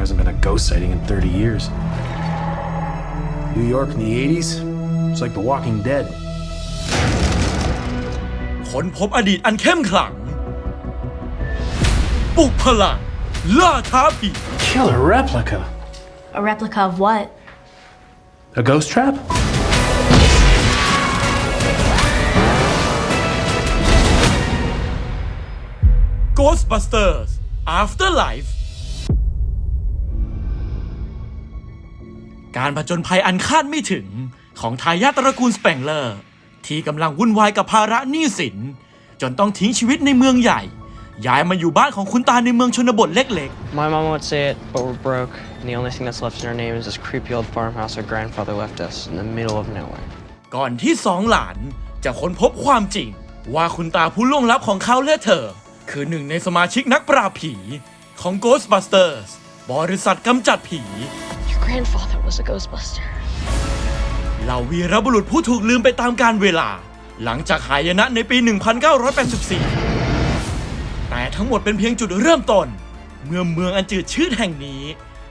hasn't been a ghost sighting in 30 years. New York in the 80s? It's like The Walking Dead. ค้นพบอดีตอันเข้มขลัง ปลุกพลัง ล่าท้าผี Killer replica. A replica of what? A ghost trap? Ghostbusters Afterlife การผจญภัยอันคาดไม่ถึงของทายาทตระกูลสเปงเลอร์ ที่กำลังวุ่นวายกับภาระหนี้สิน จนต้องทิ้งชีวิตในเมืองใหญ่ ย้ายมาอยู่บ้านของคุณตาในเมืองชนบทเล็ก My mom won't say it, but we're broke, and the only thing that's left in our name is this creepy old farmhouse our grandfather left us in the middle of nowhere. ๆ ก่อนที่สองหลานจะค้นพบความจริง ว่าคุณตาผู้ล่วงลับของเขาและเธอ คือหนึ่งในสมาชิกนักปราบผีของ Ghostbusters บริษัทกำจัดผี Your grandfather was a Ghostbuster. เหล่าวีรบุรุษผู้ถูกลืมไปตามกาลเวลา หลังจากหายนะในปี 1984 แต่ทั้งหมดเป็นเพียงจุดเริ่มต้น เมื่อเมืองอันจืดชืดแห่งนี้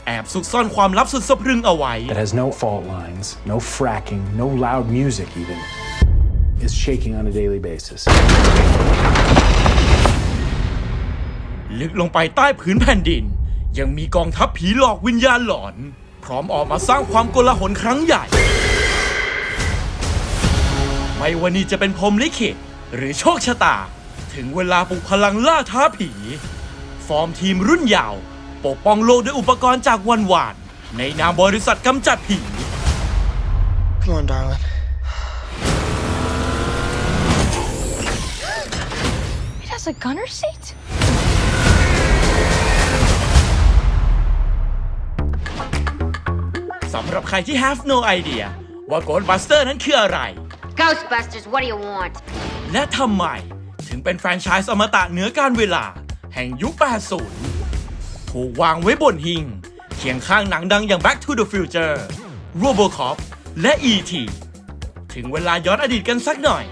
แอบซุกซ่อนความลับสุดสะพรึงเอาไว้ That has no fault lines, no fracking, no loud music even. Is shaking on a daily basis. ลึกลงไปใต้ผืนแผ่นดิน ยังมีกองทัพผีหลอกวิญญาณหลอนพ ร้อมออกมาสร้างความโกลาหลครั้งใหญ่ ไม่ว่านี่จะเป็นพรหมลิขิตหรือโชคชะตา ถึงเวลาปลุกพลังล่าท้าผี ฟอร์มทีมรุ่นยาว ปกป้องโลกด้วยอุปกรณ์จากวันวาน ในนามบริษัทกำจัดผี Come on, darling. It has a gunner seat? ำหรับใครที่ have no idea ว่า Ghostbuster นั้นคืออะไร Ghostbusters, what do you want? และทำไม ถึงเป็นแฟรนไชส์อมตะเหนือการเวลา แห่งยุค 80 ถูกวางไว้บนหิงเคียงข้างหนังดังอย่าง Back to the Future Robocop และ E.T. ถึงเวลาย้อนอดีตกันสักหน่อย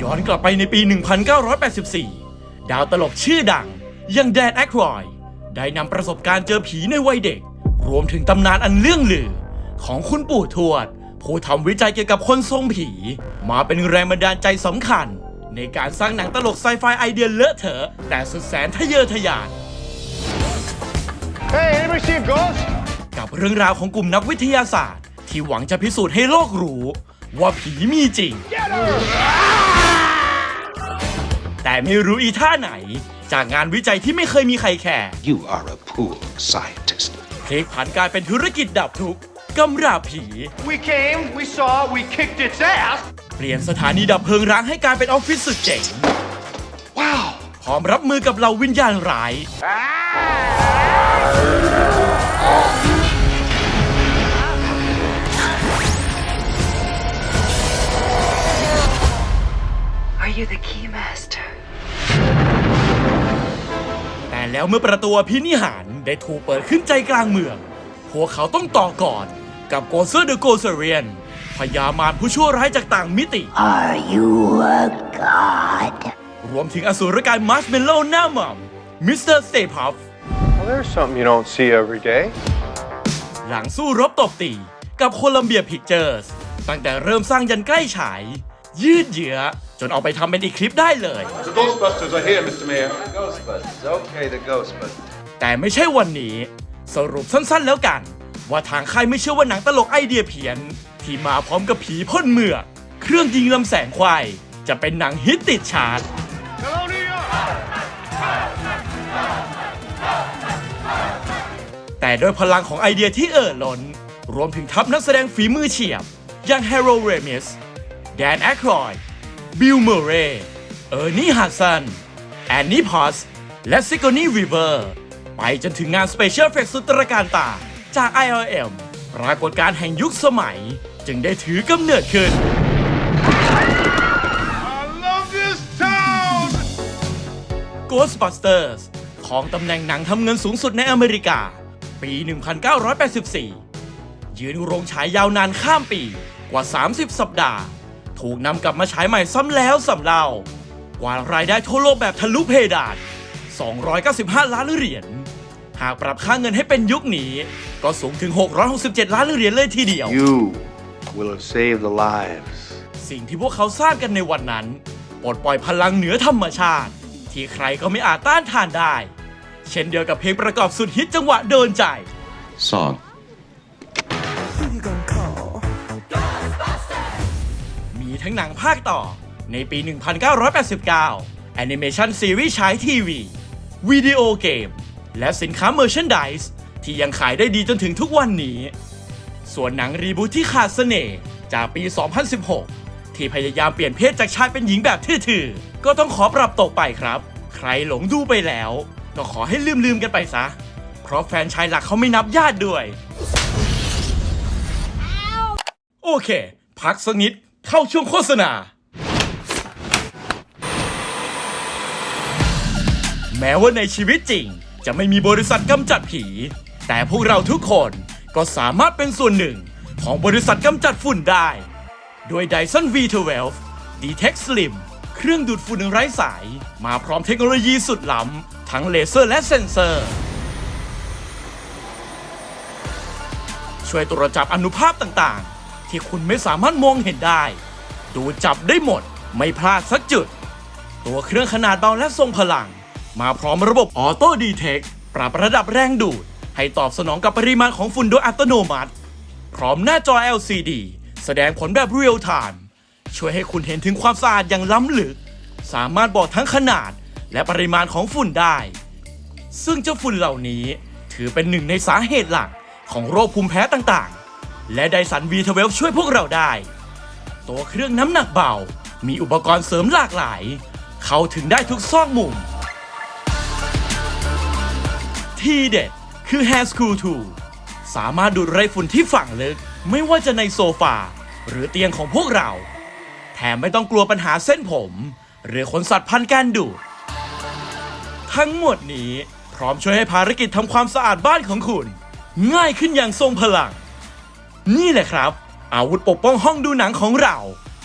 ย้อนกลับไปในปี 1984 ดาวตลกชื่อดังอย่างแดนแอครอย ได้นำประสบการณ์เจอผีในวัยเด็ก รวมถึงตำนานอันเรื่องลือ ของคุณปู่ทวด ผู้ทำวิจัยเกี่ยวกับคนทรงผี มาเป็นแรงบันดาลใจสำคัญ ในการสร้างหนังตลกไซไฟไอเดียเลอะเถอะแต่สุดแสนทะเยอทะยาน Hey, anybody see a ghost? กับเรื่องราวของกลุ่มนักวิทยาศาสตร์ ที่หวังจะพิสูจน์ให้โลกรู้ ว่าผีมีจริง แต่ไม่รู้อีท่าไหน จากงานวิจัยที่ไม่เคยมีใครแคร์ You are a poor scientist. พลิกผันกลายเป็นธุรกิจดับทุกข์กำราบผี We came, we saw, we kicked its ass. เปลี่ยนสถานีดับเพลิงร้างให้กลายเป็นออฟฟิศสุดเจ๋ง Wow. พร้อมรับมือกับเหล่าวิญญาณร้าย Are you the keymaster? แแล้วเมื่อประตูอภินิหารได้ถูกเปิดขึ้นใจกลางเมือง พวกเขาต้องต่อก่อนกับโกเซอร์เดอะโกเซเรียนพญามารผู้ชั่วร้ายจากต่างมิติ Are you a god? รวมถึงอสูรกายมาร์ชเมลโล่หน้าหม่ำมิสเตอร์สเตพัฟ Well, there's something you don't see every day. หลังสู้รบตบตีกับโคลัมเบียพิกเจอร์สตั้งแต่เริ่มสร้างยันใกล้ฉาย ยืดเยื้อจนเอาไปทำเป็นอีกคลิปได้เลย The Ghostbusters are here, Mr. Mayor. Ghostbusters. Okay, the Ghostbusters. แต่ไม่ใช่วันนี้ สรุปสั้นๆแล้วกัน ว่าทางค่ายไม่เชื่อว่าหนังตลกไอเดียเพี้ยน ที่มาพร้อมกับผีพ่นเมือก เครื่องยิงลำแสงควาย จะเป็นหนังฮิตติดชาร์ต Hello, New York. แต่ด้วยพลังของไอเดียที่เอ่อล้น รวมถึงทัพนักแสดงฝีมือเฉียบ อย่างแฮร์โรเรมิส แดนแอครอย บิลเมอร์เรย์เออร์นี่ฮัสซัน แอนนี่พอส และซิโกนี่วีเวอร์ ไปจนถึงงานสเปเชียลเฟกสุดตระการตาจาก ILM ปรากฏการณ์แห่งยุคสมัย จึงได้ถือกำเนิดขึ้น I love this town. Ghostbusters ของตำแหน่งหนังทำเงินสูงสุดในอเมริกา ปี 1984 ยืนโรงฉายยาวนานข้ามปีกว่า 30 สัปดาห์ ถูกนำกลับมาฉายใหม่ซ้ำแล้วซ้ำเล่ากว่ารายได้ทั่วโลกแบบทะลุเพดาน 295 ล้านเหรียญ หากปรับค่าเงินให้เป็นยุคนี้ ก็สูงถึง 667 ล้านเหรียญเลยทีเดียว You will have saved the lives. สิ่งที่พวกเขาสร้างกันในวันนั้น ปลดปล่อยพลังเหนือธรรมชาติ ที่ใครก็ไม่อาจต้านทานได้ เช่นเดียวกับเพลงประกอบสุดฮิตจังหวะโดนใจ Song. มี ทั้งหนังภาคต่อ ในปี 1989 แอนิเมชันซีรีส์ฉายทีวี วิดีโอเกม และสินค้าเมอร์ชันดิสที่ยังขายได้ดีจนถึงทุกวันนี้ ส่วนหนังรีบูทที่ขาดเสน่ห์จากปี 2016 ที่พยายามเปลี่ยนเพศจากชายเป็นหญิงแบบทื่อๆ ก็ต้องขอปรับตกไปครับ ใครหลงดูไปแล้ว ก็ขอให้ลืมๆกันไปซะ เพราะแฟนชายหลักเขาไม่นับญาติด้วย โอเค พักสักนิด เข้าช่วงโฆษณา แม้ว่าในชีวิตจริง จะไม่มีบริษัทกำจัดผี แต่พวกเราทุกคนก็สามารถเป็นส่วนหนึ่งของบริษัทกำจัดฝุ่นได้ โดย Dyson V12 Detect Slim เครื่องดูดฝุ่นไร้สาย มาพร้อมเทคโนโลยีสุดล้ำ ทั้งเลเซอร์และเซ็นเซอร์ ช่วยตรวจจับอนุภาพต่างๆ ที่คุณไม่สามารถมองเห็นได้ ดูจับได้หมด ไม่พลาดสักจุด ตัวเครื่องขนาดเบาและทรงพลัง มาพร้อมระบบออโต้ดีเทคปรับระดับแรงดูด ให้ตอบสนองกับปริมาณของฝุ่นโดยอัตโนมัติ พร้อมหน้าจอ LCD แสดงผลแบบเรียลไทม์ช่วยให้คุณเห็นถึงความสะอาดอย่างล้ำลึก สามารถบอกทั้งขนาดและปริมาณของฝุ่นได้ ซึ่งเจ้าฝุ่นเหล่านี้ถือเป็นหนึ่งในสาเหตุหลักของโรคภูมิแพ้ต่างๆ และไดสัน V12 ช่วยพวกเราได้ ตัวเครื่องน้ำหนักเบา มีอุปกรณ์เสริมหลากหลาย เข้าถึงได้ทุกซอกมุม ที่เด็ดคือ Hair Screw Tool สามารถดูดไรฝุ่นที่ฝังลึก ไม่ว่าจะในโซฟา หรือเตียงของพวกเรา แถมไม่ต้องกลัวปัญหาเส้นผม หรือขนสัตว์พันการดูด ทั้งหมดนี้พร้อมช่วยให้ภารกิจทำความสะอาดบ้านของคุณ ง่ายขึ้นอย่างทรงพลัง นี่แหละครับ อาวุธปกป้องห้องดูหนังของเรา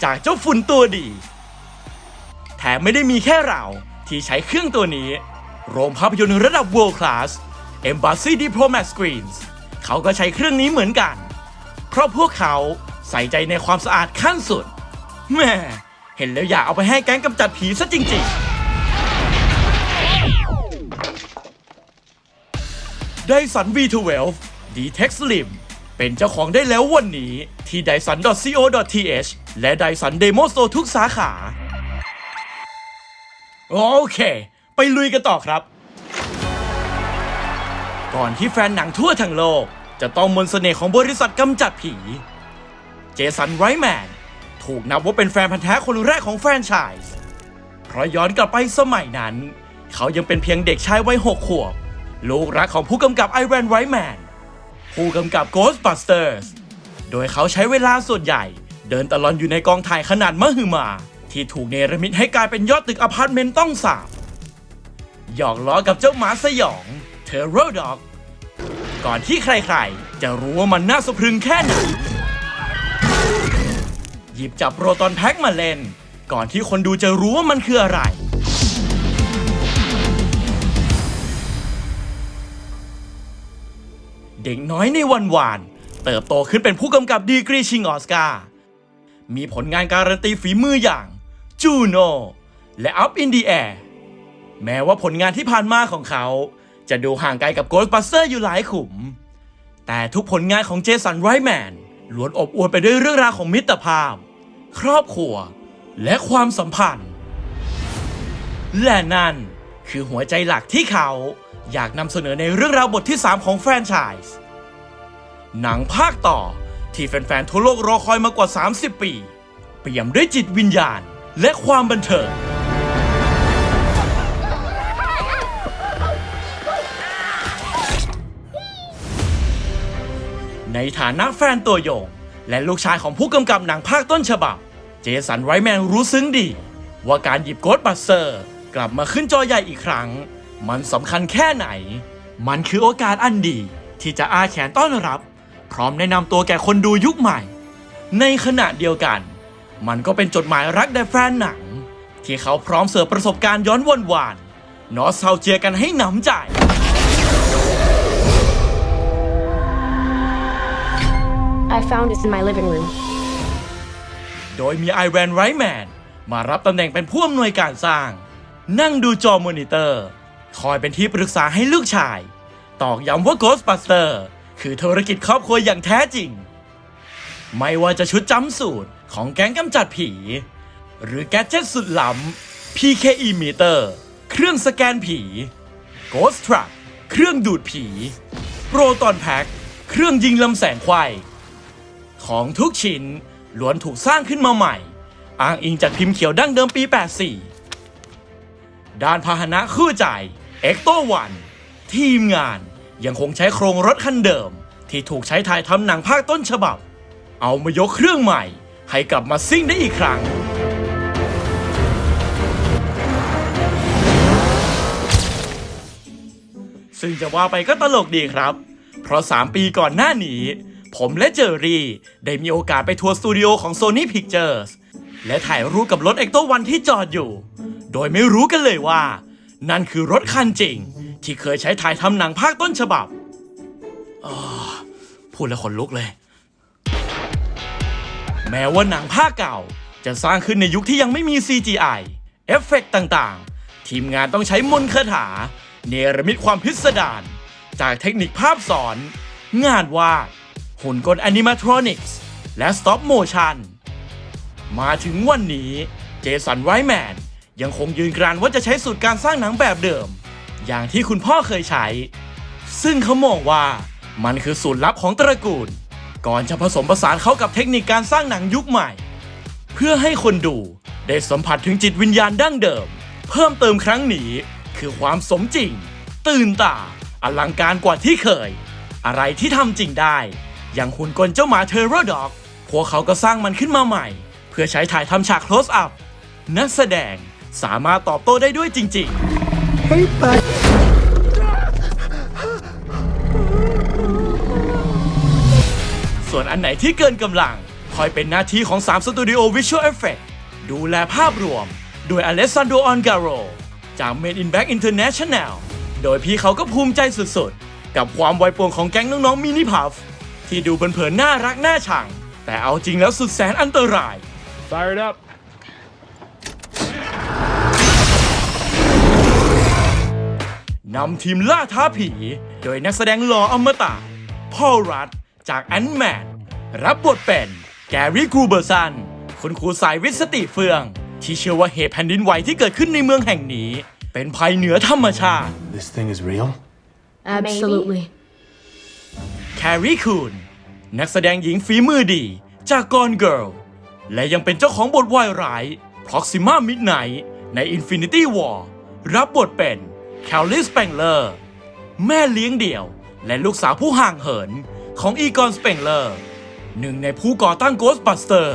จากเจ้าฝุ่นตัวดี แถมไม่ได้มีแค่เราที่ใช้เครื่องตัวนี้ โรงภาพยนตร์ระดับ world class Embassy Diplomat Screens เขาก็ใช้เครื่องนี้เหมือนกัน เพราะพวกเขาใส่ใจในความสะอาดขั้นสุดแม่เห็นแล้วอยากเอาไปให้แก๊งกำจัดผีซะจริง ๆ Dyson V12 Detect Slim เป็นเจ้าของได้แล้ววันนี้ที่ dyson.co.th และ Dyson Demo Store ทุกสาขา โอเค ไปลุยกันต่อครับ ก่อนที่แฟนหนังทั่วทั้งโลก จะต้องมนต์เสน่ห์ของบริษัทกำจัดผี เจสันไรแมนถูกนับว่าเป็นแฟนพันธ์แท้คนแรกของแฟรนไชส์เพราะย้อนกลับไปสมัยนั้น เขายังเป็นเพียงเด็กชายวัยหกขวบ ลูกรักของผู้กำกับไอแวนไรแมน ผู้กำกับ Ghostbusters โดยเขาใช้เวลาส่วนใหญ่ เดินตะลอนอยู่ในกองถ่ายขนาดมหึมา ที่ถูกเนรมิตให้กลายเป็นยอดตึกอพาร์ตเมนต์ต้องสาบหยอกล้อกับเจ้าหมาสยองเทอร์โรด็อกก่อนที่ใครๆ จะรู้ว่ามันน่าสะพรึงแค่ไหน หยิบจับโปรตอนแพ็กมาเล่น ก่อนที่คนดูจะรู้ว่ามันคืออะไร เด็กน้อยในวันวาน เติบโตขึ้นเป็นผู้กำกับดีกรีชิงออสการ์ มีผลงานการันตีฝีมืออย่างจูโนและ Up in the Air แม้ว่าผลงานที่ผ่านมาของเขา จะดูห่างไกลกับ Ghostbusters อยู่หลายขุม แต่ทุกผลงานของเจสันไรแมนล้วนอบอวลไปด้วยเรื่องราวของมิตรภาพ ครอบครัว และความสัมพันธ์ และนั่นคือหัวใจหลักที่เขา อยากนำเสนอในเรื่องราวบทที่ 3 ของแฟรนไชส์ หนังภาคต่อที่แฟนๆทั่วโลกรอคอยมากว่า 30 ปี เปี่ยมด้วยจิตวิญญาณและความบันเทิง ในฐานะแฟนตัวยง และลูกชายของผู้กำกับหนังภาคต้นฉบับ เจสันไรแมนรู้ซึ้งดี ว่าการหยิบโกดบัสเซอร์ กลับมาขึ้นจอใหญ่อีกครั้ง มันสำคัญแค่ไหน มันคือโอกาสอันดีที่จะอาแขนต้อนรับ พร้อมแนะนำตัวแก่คนดูยุคใหม่ ในขณะเดียวกัน มันก็เป็นจดหมายรักแด่แฟนหนัง ที่เขาพร้อมเสิร์ฟประสบการณ์ย้อนวนวานนอสเซาเจียกันให้หนำใจ I found this in my living room. โดยมีไอแวนไรแมนมารับตำแหน่งเป็นผู้อำนวยการสร้าง นั่งดูจอมอนิเตอร์ คอยเป็นที่ปรึกษาให้ลูกชาย ตอกย้ำว่า Ghostbuster คือธุรกิจครอบครัวอย่างแท้จริง ไม่ว่าจะชุดจำสูตรของแก๊งกำจัดผี หรือแกดเจ็ตสุดล้ำ PKE Meter เครื่องสแกนผี Ghost Truck เครื่องดูดผี Proton Pack เครื่องยิงลำแสงไขว้ของทุกชิ้นล้วนถูกสร้างขึ้นมาใหม่ อ้างอิงจากพิมพ์เขียวดั้งเดิมปี 84 ด้านพาหนะคู่ใจ e c t o 1ทีมงานยังคงใช้โครงรถคันเดิม ที่ถูกใช้ถ่ายทำหนังภาคต้นฉบับ เอามายกเครื่องใหม่ ให้กลับมาซิ่งได้อีกครั้ง ซึ่งจะว่าไปก็ตลกดีครับ เพราะ 3 ปีก่อนหน้านี้ ผมและเจอรี่ ได้มีโอกาสไปทัวร์สตูดิโอของ Sony Pictures และถ่ายรูปกับรถเอ็กโตวันที่จอดอยู่ โดยไม่รู้กันเลยว่า นั่นคือรถคันจริง ที่เคยใช้ถ่ายทำหนังภาคต้นฉบับออพูดแล้วขนลุกเลย แม้ว่าหนังภาคเก่า จะสร้างขึ้นในยุคที่ยังไม่มี CGI เอฟเฟกต์ต่างๆ ทีมงานต้องใช้มนต์คาถา เนรมิตความพิสดารจากเทคนิคภาพสอน งานวาดหุ่นกลแอนิมาทรอนิกส์และสต็อปโมชันมาถึงวันนี้เจสันไรแมน ยังคงยืนกรานว่าจะใช้สูตรการสร้างหนังแบบเดิม อย่างที่คุณพ่อเคยใช้ ซึ่งเขามองว่ามันคือสูตรลับของตระกูล ก่อนจะผสมผสานเข้ากับเทคนิคการสร้างหนังยุคใหม่ เพื่อให้คนดูได้สัมผัสถึงจิตวิญญาณดั้งเดิม เพิ่มเติมครั้งนี้คือความสมจริง ตื่นตา อลังการกว่าที่เคย อะไรที่ทำจริงได้ อย่างหุ่นกลเจ้าหมาเทอร์เรอ์ด็อก พวกเขาก็สร้างมันขึ้นมาใหม่ เพื่อใช้ถ่ายทำฉาก close up นักแสดง สามารถตอบโต้ได้ด้วยจริงๆส่วนอันไหนที่เกินกำลัง คอยเป็นหน้าที่ของ3สตูดิโอ Visual Effect ดูแลภาพรวม โดยอเลสซานโดออนการโรจาก Made in Back International โดยพี่เขาก็ภูมิใจสุดๆ กับความไวป่วงของแก๊งน้องๆมินิพัฟที่ดูเผินๆน่ารักน่าชัง แต่เอาจริงแล้วสุดแสนอันตราย Fired up. นำทีมล่าท้าผี โดยนักแสดงหล่ออมตะพอลรัตจากแอนแมนรับบทเป็นแกรี่กรูเบอร์สันคุณครูสายวิทย์สติเฟือง ที่เชื่อว่าเหตุแผ่นดินไหวที่เกิดขึ้นในเมืองแห่งนี้ เป็นภัยเหนือธรรมชาติ This thing is real? Absolutely. แครีคูนนักแสดงหญิงฝีมือดีจากกอนเกิลและยังเป็นเจ้าของบทวายร้าย Proxima Midnight ใน Infinity War รับบทเป็น แคลลิสเปงเลอร์ แม่เลี้ยงเดี่ยว และลูกสาวผู้ห่างเหินของอีกอนสเปงเลอร์ หนึ่งในผู้ก่อตั้ง Ghostbuster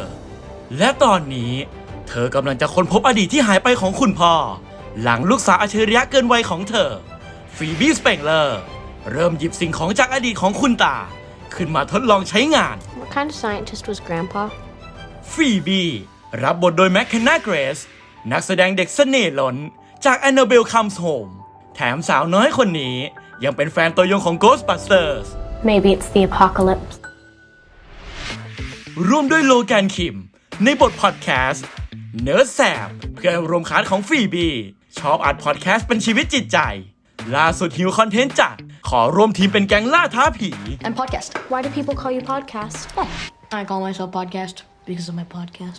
และตอนนี้เธอกำลังจะค้นพบอดีตที่หายไปของคุณพ่อ หลังลูกสาวอัจฉริยะเกินวัยของเธอฟีบี้สเปงเลอร์เริ่มหยิบสิ่งของจากอดีตของคุณตา ขึ้นมาทดลองใช้งาน What kind of scientist was Grandpa? ฟีบี้รับบทโดยแมคเคนนาเกรส นักแสดงเด็กเสน่ห์ล้น จาก Annabelle Comes Home แถมสาวน้อยคนนี้ ยังเป็นแฟนตัวยงของ Ghostbusters Maybe it's the apocalypse. ร่วมด้วยโลแกนคิม ในบทพอดแคสต์เนิร์ดแสบเพื่อนรวมคาร์ของฟีบี ชอบอัดพอดแคสต์เป็นชีวิตจิตใจ ล่าสุดหิวคอนเทนต์จัด ขอร่วมทีมเป็นแก๊งล่าท้าผี And podcast. Why do people call you podcast? Oh, I call myself podcast because of my podcast.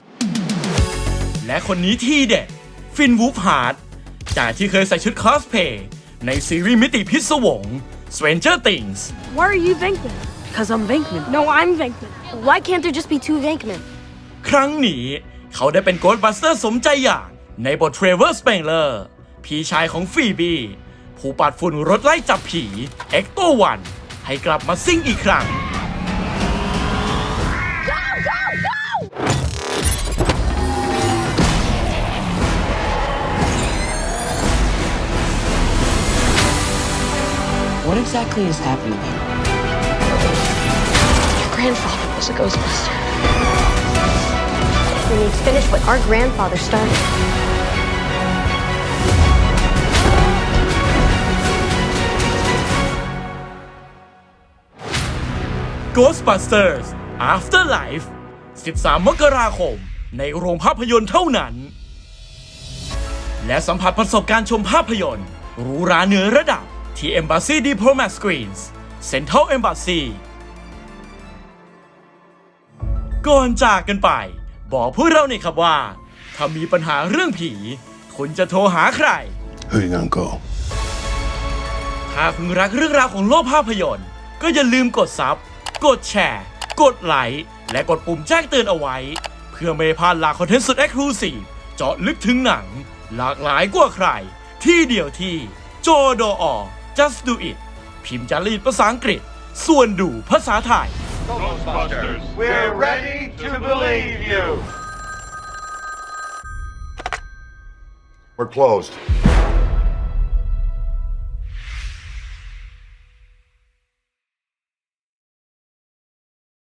และคนนี้ที่เด็ดฟินวูฟฮาร์ด จากที่เคยใส่ชุดคอสเพย์ในซีรีส์มิติพิศวง Stranger Things Why are you Venkman? Because I'm Venkman. No, I'm Venkman. Why can't there just be two Venkman? ครั้งนี้เขาได้เป็นโกดบัสเตอร์สมใจอย่างในบทเทรเวอร์สเปงเลอร์พี่ชายของฟีบี ผู้ปัดฝุ่นรถไล่จับผีเอ็กโตวันให้กลับมาซิ่งอีกครั้ง What exactly is happening here? Your grandfather was a Ghostbuster. We need to finish what our grandfather started. Ghostbusters Afterlife 13 มกราคม ในโรงภาพยนตร์เท่านั้น และสัมผัสประสบการณ์ชมภาพยนตร์หรูหราเนื้อระดับ ที่ Embassy Diplomat Screens Central Embassy ก่อนจากกันไป บอกพวกเราหน่อยครับว่า ถ้ามีปัญหาเรื่องผี คุณจะโทรหาใคร Who you gonna call? ถ้าคุณรักเรื่องราวของโลกภาพยนตร์ ก็อย่าลืมกดซับ กดแชร์ กดไลค์ และกดปุ่มแจ้งเตือนเอาไว้ เพื่อไม่ให้พลาดหลากคอนเทนต์สุดเอ็กซ์คลูซีฟเจาะลึกถึงหนัง หลากหลายกว่าใคร ที่เดียวที่ โจโดอ just do it พิมพ์จารีตภาษาอังกฤษ ส่วนดูภาษาไทย We're ready to believe you. We're closed.